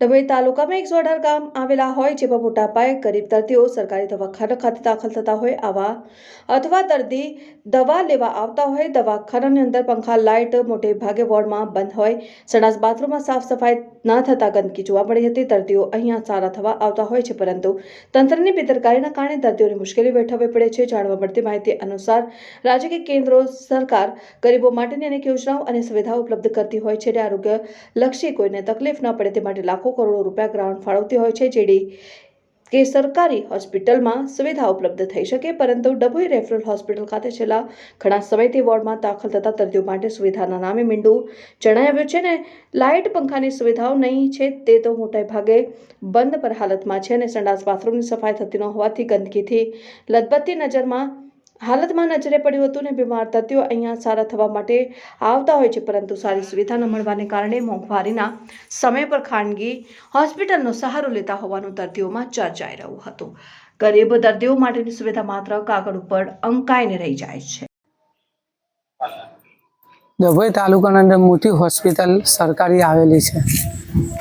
ડભોઈ તાલુકામાં એકસો અઢાર ગામ આવેલા હોય જેમાં મોટા પાયે ગરીબ દર્દીઓ સરકારી દવાખાના ખાતે દાખલ થતા હોય આવા અથવા દર્દી દવા લેવા આવતા હોય, દવાખાનાની અંદર પંખા, લાઇટ, મોટે ભાગે વોર્ડમાં બંધ હોય સણાસ બાથરૂમમાં સાફ સફાઈ ન થતાં ગંદકી જોવા મળી હતી, દર્દીઓ અહીંયા સારા થવા આવતા હોય છે, પરંતુ તંત્રની બેદરકારીના કારણે દર્દીઓને મુશ્કેલી વેઠવવી પડે છે, જાણવા મળતી માહિતી અનુસાર રાજકીય કેન્દ્રો સરકાર ગરીબો માટેની અનેક યોજનાઓ અને સુવિધાઓ ઉપલબ્ધ કરતી હોય છે, અને આરોગ્ય લક્ષી કોઈને તકલીફ ન પડે તે માટે લાખો કરોડો રૂપિયા ગ્રાન્ટ ફાળવતી હોય છે, જેડી કે સરકારી હોસ્પિટલમાં સુવિધા ઉપલબ્ધ થઈ શકે, પરંતુ ડભોઈ રેફરલ હોસ્પિટલ ખાતે છેલ્લા ઘણા સમયથી વોર્ડમાં દાખલ થતા દર્દીઓ માટે સુવિધાના નામે મીંડું જણાવ્યું છે ને, લાઇટ પંખાની સુવિધાઓ નહીં છે, તે તો મોટા ભાગે બંધ પર હાલતમાં છે અને સંડાસ બાથરૂમની સફાઈ થતી ન હોવાથી ગંદકીથી લદબત્તી નજરમાં હાલતમાં નજરે પડ્યું હતું ને બીમાર દર્દીઓ અહીંયા સારા થવા માટે આવતા હોય છે, પરંતુ સારી સુવિધા ન મળવાને કારણે મોંઘવારીના સમય પર ખાનગી હોસ્પિટલનો સહારો લેતા હોવાનું દર્દીઓમાં ચર્ચાઈ રહ્યું હતું. ગરીબ દર્દીઓ માટેની સુવિધા માત્ર કાગળ ઉપર અંકાઈને રહી જાય છે. ડભોઈ તાલુકાના અંદર મોટી હોસ્પિટલ સરકારી આવેલી છે.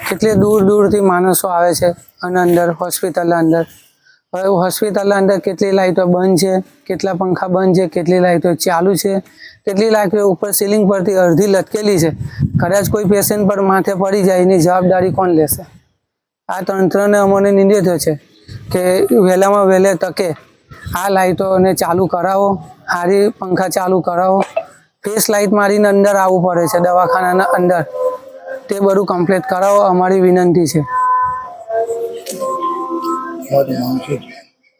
કેટલી દૂર દૂરથી માણસો આવે છે અને અંદર હોસ્પિટલના અંદર હવે હોસ્પિટલના અંદર કેટલી લાઇટો બંધ છે, કેટલા પંખા બંધ છે, કેટલી લાઇટો ચાલુ છે, કેટલી લાઇટો ઉપર સીલિંગ પરથી અડધી લટકેલી છે. કદાચ કોઈ પેશન્ટ પર માથે પડી જાય, એની જવાબદારી કોણ લેશે? આ તંત્રને અમને નિર્દેશ છે કે વહેલામાં વહેલે તકે આ લાઇટોને ચાલુ કરાવો, હારી પંખા ચાલુ કરાવો. ફેસ લાઇટ મારીને અંદર આવવું પડે છે, દવાખાનાના અંદર. તે બધું કમ્પ્લીટ કરાવો, અમારી વિનંતી છે. મારું નામ છે.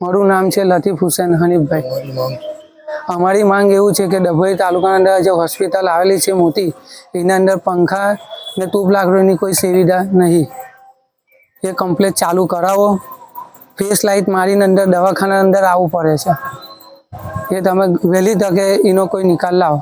મારું નામ છે લતીફ હુસેન હનીફભાઈ. અમારી માંગ એવું છે કે ડભોઈ તાલુકાના અંદર જે હોસ્પિટલ આવેલી છે મોટી એના અંદર પંખા ને ટ્યુબ લાકડીની કોઈ સુવિધા નહીં. એ કમ્પ્લેટ ચાલુ કરાવો. ફેસ લાઇટ મારીને અંદર દવાખાના અંદર આવવું પડે છે. એ તમે વહેલી તકે એનો કોઈ નિકાલ લાવો.